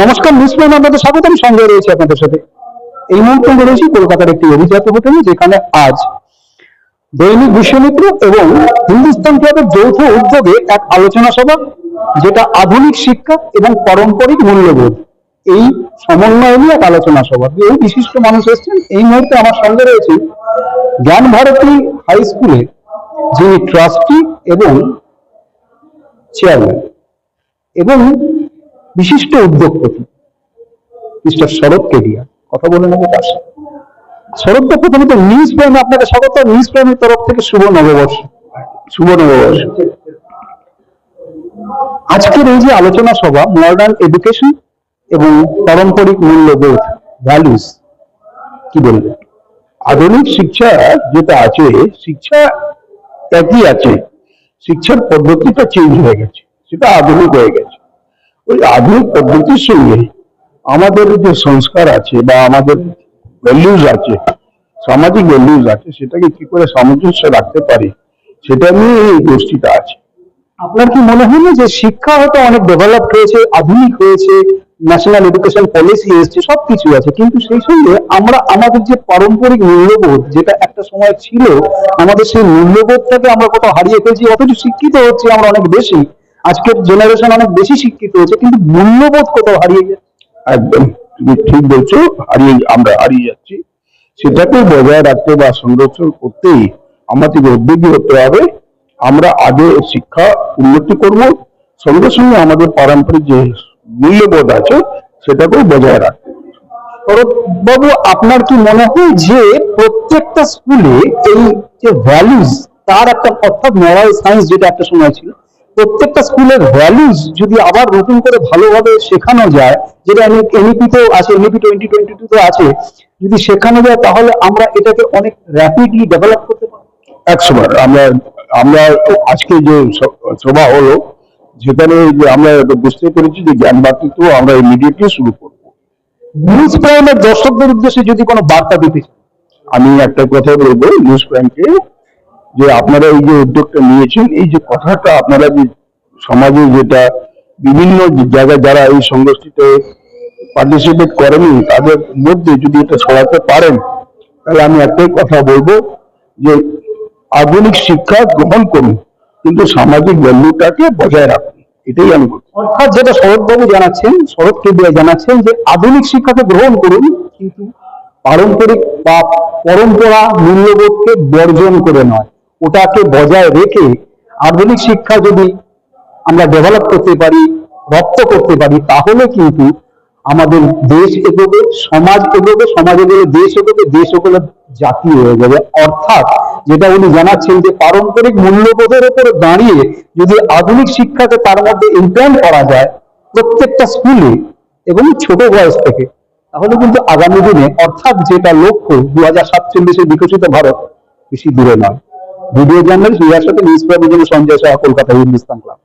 নমস্কার news prime আপনাদের স্বাগতম। সঙ্গে রয়েছে আপনাদের সাথে। এই মুহূর্তে আমি রয়েছি কলকাতার একটি অভিজাত হোটেলে, যেখানে আজ দৈনিক বিশ্বমিত্র এবং হিন্দুস্তান ক্লাবের যৌথ উদ্যোগে এক আলোচনা সভা, যেটা আধুনিক শিক্ষা এবং পারম্পরিক মূল্যবোধ। এই সমন্বয় নিয়ে এক আলোচনা সভা। এই বিশিষ্ট মানুষ এসেছেন। এই মুহূর্তে আমার সঙ্গে রয়েছে জ্ঞান ভারতী হাই স্কুলের যিনি ট্রাস্টি এবং চেয়ারম্যান এবং বিশিষ্ট উদ্যোগপতি মিস্টার শরৎ কেডিয়া কথা বলে নেব তার সাথে। শরৎ দা প্রথমত নিউজ প্রাইমে আপনাকে স্বাগত। নিউজ প্রাইমের তরফ থেকে শুভ নববর্ষ। শুভ নববর্ষ। আজকের এই যে আলোচনা সভা মডার্ন এডুকেশন এবং পারম্পরিক মূল্যবোধ ভ্যালুস কি বলবেন আধুনিক শিক্ষা যেটা আছে শিক্ষা একই আছে। শিক্ষার পদ্ধতিটা চেঞ্জ হয়ে গেছে। সেটা আধুনিক হয়ে গেছে। ওই আধুনিক পদ্ধতির সঙ্গে আমাদের যে সংস্কার আছে বা আমাদের ভ্যালিউজ আছে, সামাজিক ভ্যালিউজ আছে, সেটাকে কি করে সামঞ্জস্য রাখতে পারি, সেটা নিয়ে এই গোষ্ঠীটা আছে। আপনার কি মনে হয় না যে শিক্ষা হয়তো অনেক ডেভেলপ হয়েছে, আধুনিক হয়েছে ন্যাশনাল এডুকেশন পলিসি এসছে, সবকিছু আছে, কিন্তু সেই সঙ্গে আমরা আমাদের যে পারম্পরিক মূল্যবোধ, যেটা একটা সময় ছিল, আমাদের সেই মূল্যবোধটাকে আমরা কোথাও হারিয়ে ফেলছি, অথচ শিক্ষিত হচ্ছে আমরা অনেক বেশি। আজকের জেনারেশন অনেক বেশি শিক্ষিত হচ্ছে কিন্তু মূল্যবোধ কোথাও হারিয়ে যাচ্ছে একদম তুমি ঠিক বলছো হারিয়ে আমরা হারিয়ে যাচ্ছি। সেটাকে বজায় রাখতে বা সংরক্ষণ করতেই আমাদের উদ্যোগী হতে হবে আমরা আগে শিক্ষা উন্নতি করব সঙ্গে সঙ্গে আমাদের পারম্পরিক যে মূল্যবোধ আছে সেটাকেও বজায় রাখতে বাবু আপনার কি মনে হয় যে প্রত্যেকটা স্কুলে এই যে ভ্যালুজ তার একটা অর্থাৎ মরাল সায়েন্স যেটা একটা সময় ছিল প্রত্যেকটা স্কুলের ভ্যালুজ যদি আবার নতুন করে ভালোভাবে শেখানো যায় যেটা এনইপি তো আছে এনইপি টোয়েন্টি টোয়েন্টি টু তো আছে যদি শেখানো যায় তাহলে আমরা এটাকে অনেক র্যাপিডলি ডেভেলপ করতে পারব। একসময় আমরা আমরা আজকে যে সভা হলো যেখানে যে আমরা বুঝতে পেরেছি যে জ্ঞান বাতিত্ব আমরা ইমিডিয়েটলি শুরু করব। নিউজ প্রাইমের দর্শকদের উদ্দেশ্যে যদি কোনো বার্তা দিতে আমি একটা কথা বলব নিউজ প্রাইমকে যে আপনারা এই যে উদ্যোগটা নিয়েছেন, এই যে কথাটা আপনারা যে সমাজে যেটা বিভিন্ন জায়গায় যারা এই সংগোষ্ঠীতে পার্টিসিপেট করেনি, তাদের মধ্যে যদি এটা ছড়াতে পারেন, তাহলে আমি একটাই কথা বলব যে আধুনিক শিক্ষা গ্রহণ করুন, কিন্তু সামাজিক ভ্যালুটাকে বজায় রাখুন। এটাই আমি অর্থাৎ যেটা শরৎবাবু জানাচ্ছেন, শরৎ কেবিয়া জানাচ্ছেন যে আধুনিক শিক্ষাকে গ্রহণ করুন, কিন্তু পারম্পরিক বা পরম্পরা মূল্যবোধকে বর্জন করে নয়। ওটাকে বজায় রেখে আধুনিক শিক্ষা যদি আমরা ডেভেলপ করতে পারি, রপ্ত করতে পারি, তাহলে কিন্তু আমাদের দেশ এগোবে, সমাজ এগোবে, সমাজ এগোলে দেশ এগোবে, দেশ এগোলে জাতি হয়ে যাবে। অর্থাৎ যেটা উনি জানাচ্ছেন যে পারম্পরিক মূল্যবোধের উপরে দাঁড়িয়ে যদি আধুনিক শিক্ষাকে তার মধ্যে ইমপ্ল্যান্ট করা যায় প্রত্যেকটা স্কুলে এবং ছোট বয়স থেকে, তাহলে কিন্তু আগামী দিনে অর্থাৎ যেটা লক্ষ্য দু হাজার সাতচল্লিশে বিকশিত ভারত, বেশি দূরে নয়। ভিডিও জার্নালিস্ট ইয়ার সাথে নিউজ পেপারের জন্য সঞ্জয় সাহা কলকাতা হিন্দুস্তান ক্লাব